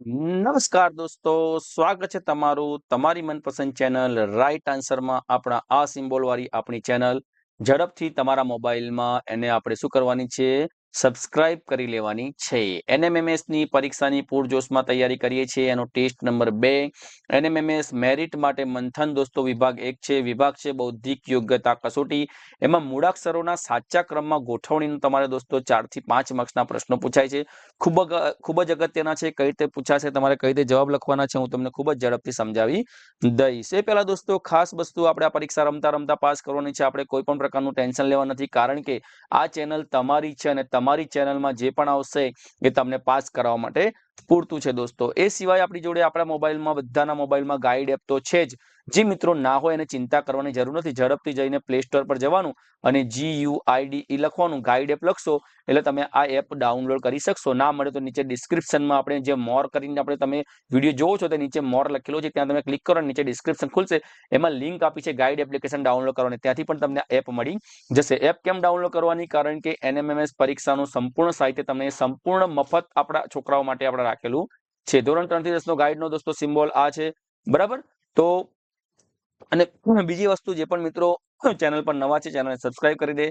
નમસ્કાર દોસ્તો, સ્વાગત છે તમારું તમારી મનપસંદ ચેનલ રાઈટ આન્સરમાં આપણા આ સિમ્બોલ વાળી આપણી ચેનલ ઝડપથી તમારા મોબાઈલમાં એને આપણે શું કરવાની છે? સબસ્ક્રાઇબ કરી લેવાની છે. એનએમએમએસની પરીક્ષાની પૂરજોશમાં તૈયારી કરીએ છીએ. એનો ટેસ્ટ નંબર બે. એનએમએમએસ મેરિટ માટે મંથન દોસ્તો વિભાગ એક છે. વિભાગ છે બૌદ્ધિક યોગ્યતા કસોટી. એમાં મૂળાક્ષરોના સાચા ક્રમમાં ગોઠવણીનું તમારે દોસ્તો ચારથી પાંચ માર્ક્સના પ્રશ્નો પૂછાય છે. ખૂબ ખૂબ જ અગત્યના છે. કઈ રીતે પૂછાશે? તમારે કઈ રીતે જવાબ લખવાના છે? હું તમને ખૂબ જ ઝડપથી સમજાવી દઈશ. એ પહેલા દોસ્તો ખાસ વસ્તુ આપણે આ પરીક્ષા રમતા રમતા પાસ કરવાની છે. આપણે કોઈ પણ પ્રકારનું ટેન્શન લેવા નથી. કારણ કે આ ચેનલ તમારી છે અને તમારી ચેનલમાં જે પણ આવશે એ તમને પાસ કરાવવા માટે પૂરતું છે દોસ્તો. એ સિવાય આપણી જોડે આપણા મોબાઈલમાં બધાના મોબાઈલમાં ગાઈડ એપ તો છે જ. જે મિત્રો ના હોય એને ચિંતા કરવાની જરૂર નથી. ઝડપથી જઈને પ્લે સ્ટોર પર જવાનું અને જી યુ આઈડી ઈ લખવાનું. ગાઈડ એપ લખશો એટલે તમે આ એપ ડાઉનલોડ કરી શકશો. ના મળે તો નીચે ડિસ્ક્રિપ્શનમાં આપણે જે મોર કરીને આપણે તમે વીડિયો જોવો છો તે નીચે મોર લખેલો છે. ત્યાં તમે ક્લિક કરો નીચે ડિસ્ક્રિપ્શન ખુલશે. એમાં લિંક આપી છે ગાઈડ એપ્લિકેશન ડાઉનલોડ કરવાની. ત્યાંથી પણ તમને એપ મળી જશે. એપ કેમ ડાઉનલોડ કરવાની? કારણ કે એનએમએમએસ પરીક્ષાનું સંપૂર્ણ સાહિત્ય તમને સંપૂર્ણ મફત આપણા છોકરાઓ માટે આપણે રાખેલું છે. ધોરણ ત્રણથી ગાઈડ ગાઈડનો દોસ્તો સિમ્બોલ આ છે. બરાબર? તો અને બીજી વસ્તુ જે પણ મિત્રો ચેનલ પર નવા છે, ચેનલને સબસ્ક્રાઇબ કરી દે.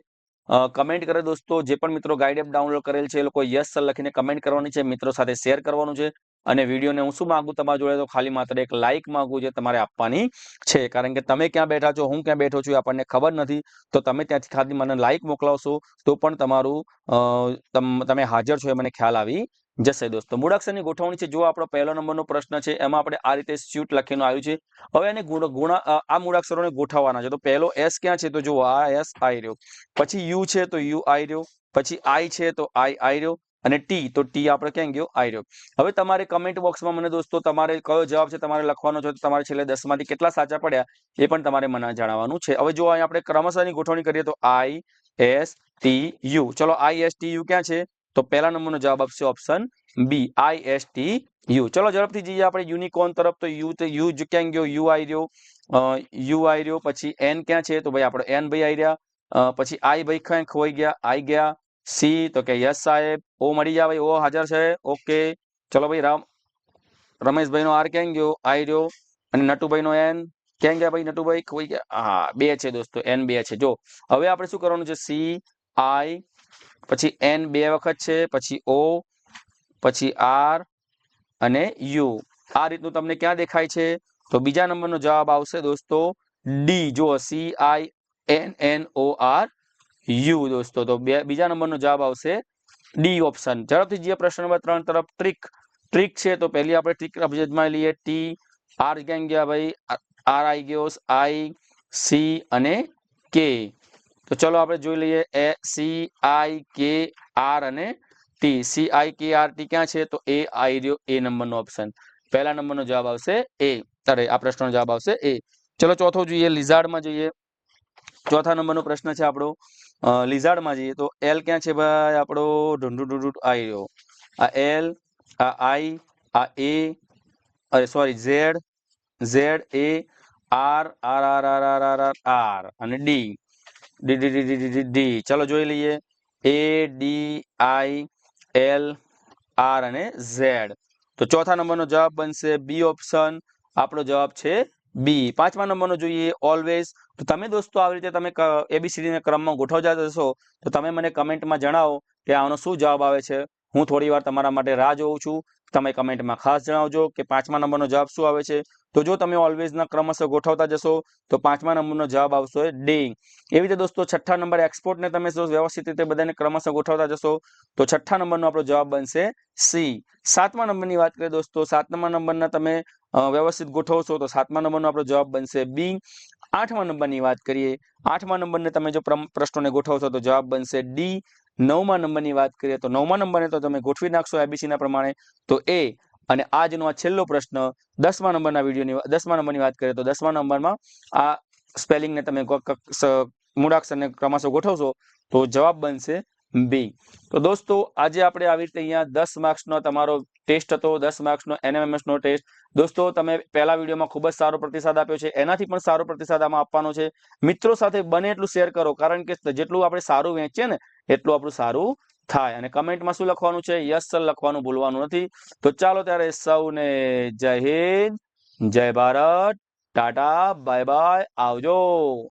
કમેન્ટ કરે દોસ્તો, જે પણ મિત્રો ગાઈડ એપ ડાઉનલોડ કરેલ છે, એ લોકો યસ સર લખીને કમેન્ટ કરવાની છે, મિત્રો સાથે શેર કરવાનું છે. અને વિડીયોને હું શું માગું તમારા જોડે? તો ખાલી માત્ર એક લાઇક માગું જે તમારે આપવાની છે. કારણ કે તમે ક્યાં બેઠા છો, હું ક્યાં બેઠો છું આપણને ખબર નથી. તો તમે ત્યાંથી ખાલી મને લાઇક મોકલાવશો, તો પણ તમારું તમે હાજર છો એ મને ખ્યાલ આવી જશે દોસ્તો. મૂળાક્ષરની ગોઠવણી છે, જો આપણો પહેલો નંબરનો પ્રશ્ન છે, એમાં આપણે આ રીતે સ્યુટ લખીને આવ્યું છે. હવે એને ગુણા આ મૂળાક્ષરોને ગોઠવવાના છે. તો પહેલો એસ ક્યાં છે? તો જો આ એસ આઈ રહ્યો. પછી યુ છે, તો યુ આઈ રહ્યો. પછી આઈ છે, તો આઈ આઈ રહ્યો. અને ટી, તો ટી આપણે ક્યાં ગયો? આઈ હવે તમારે કમેન્ટ બોક્સમાં મને દોસ્તો તમારે કયો જવાબ છે તમારે લખવાનો છે, તો તમારે છેલ્લે દસમાંથી કેટલા સાચા પડ્યા એ પણ તમારે મને જણાવવાનું છે. હવે જો અહીં આપણે ક્રમશઃની ગોઠવણી કરીએ તો આઈ, એસ, ટી, યુ. ચલો, આઈ, એસ, ટી, યુ ક્યાં છે? તો પહેલા નંબરનો જવાબ આપશે option B, I, S, T, U. ચલો, ઝડપથી જઈએ આપણે યુનિકોર્ન તરફ. તો યુ યુ ક્યાં ગયો? યુ આવી રહ્યો. યુ આવી રહ્યો. પછી એન ક્યાં છે? તો ભાઈ આપણે એન ભાઈ આવી રહ્યા. પછી આઈ ભાઈ ક્યાં ખોઈ ગયા? આઈ ગયા. સી, તો કે યસ સાહેબ. ઓ મળી ગયા ભાઈ, ઓ હાજર છે. ઓકે. ચલો ભાઈ, રામ રમેશભાઈ નો આર ક્યાં ગયો? આઈ રહ્યો. અને નટુભાઈ નો એન ક્યાં ગયા ભાઈ, નટુભાઈ? કોઈ ગયા હા, બે છે દોસ્તો એન બે છે. જો, હવે આપણે શું કરવાનું છે? સી આઈ પછી એન બે વખત છે, પછી ઓ પછી આર અને યુ આ રીતનું તમને ક્યાં દેખાય છે? તો બીજા નંબરનો જવાબ આવશે દોસ્તો ડી જો C I N N O R U દોસ્તો, તો બીજા નંબરનો જવાબ આવશે ડી ઓપ્શન. ઝડપથી જે પ્રશ્ન નંબર ત્રણ તરફ. ટ્રીક ટ્રીક છે, તો પહેલી આપણે ટ્રીક અભિજમાં લઈએ. ટી, આર ક્યાં ગયા ભાઈ? આર આઈ ગયો, આઈ, સી અને કે. તો ચલો આપણે જોઈ લઈએ. એ, સી, આઈ, કે, આર અને ટી. સી, આઈ, કે, આર, ટી ક્યાં છે? તો એ આઈ રહ્યો એ નંબરનો ઓપ્શન. પહેલા નંબરનો જવાબ આવશે એ. અરે, આ પ્રશ્નનો જવાબ આવશે એ. ચલો ચોથો જોઈએ, લિઝાર્ડમાં જોઈએ. ચોથા નંબરનો પ્રશ્ન છે આપણો. લિઝાર્ડમાં જઈએ તો એલ ક્યાં છે ભાઈ? આપણો ઢૂંઢું ઢૂંઢું આઈ રહ્યો. આ એલ આ આઈ આ એ અરે sorry Z Z A R R R R R R R R અને D D D D D D ચલો જોઈ લઈએ. A D I L R અને ઝેડ તો ચોથા નંબરનો જવાબ બનશે બી ઓપ્શન આપણો જવાબ છે બી, પાંચમા નંબરનો જોઈએ ઓલવેઝ તો તમે દોસ્તો આવી રીતે તમે એબીસીડીના ક્રમમાં ગોઠવતા જશો, તો તમે મને કમેન્ટમાં જણાવો કે આનો શું જવાબ આવે છે. હું થોડી વાર તમારા માટે રાહ જોઉં છું. તમે કમેન્ટમાં ખાસ જણાવજો કે પાંચમા નંબરનો જવાબ શું આવે છે. તો જો તમે ઓલવેઝના ક્રમશ ગોઠવતા જશો, તો પાંચમા નંબરનો જવાબ આવશે ડી એવી રીતે દોસ્તો છઠ્ઠા નંબર એક્સપોર્ટને તમે વ્યવસ્થિત રીતે બધાને ક્રમશ ગોઠવતા જશો, તો છઠ્ઠા નંબરનો આપણો જવાબ બનશે સી સાતમા નંબરની વાત કરીએ દોસ્તો, સાતમા નંબરના તમે વ્યવસ્થિત ગોઠવશો તો સાતમા નંબરનો આપણો જવાબ બનશે બી. આઠમા નંબરની વાત કરીએ. આઠમા નંબરને તમે જો પ્રશ્નોને ગોઠવશો તો જવાબ બનશે ડી. નવમા નંબરની વાત કરીએ તો નવમા નંબરને તો તમે ગોઠવી નાખશો એબીસીના પ્રમાણે. તો એ અને આજનો આ છેલ્લો પ્રશ્ન દસમા નંબરના વિડીયોની દસમા નંબરની વાત કરીએ તો દસમા નંબરમાં આ સ્પેલિંગને તમે મૂળાક્ષરને ક્રમશઃ ગોઠવશો તો જવાબ બનશે બી. તો દોસ્તો, આજે આપણે આવી રીતે અહીંયા દસ માર્ક્સનો તમારો ટેસ્ટ હતો, દસ માર્ક્સનો, એનએમએમએસનો ટેસ્ટ. દોસ્તો, તમે પહેલા વિડીયોમાં ખૂબ જ સારો પ્રતિસાદ આપ્યો છે. એનાથી પણ સારો પ્રતિસાદ આમાં આપવાનો છે. મિત્રો સાથે બને એટલું શેર કરો, કારણ કે જેટલું આપણે સારું વેચીએ ને, એટલું આપણું સારું થાય. અને કમેન્ટમાં શું લખવાનું છે? યસ, સર, લખવાનું ભૂલવાનું નથી. તો ચાલો ત્યારે સૌને જય હિન્દ, જય ભારત, ટાટા, બાય બાય, આવજો.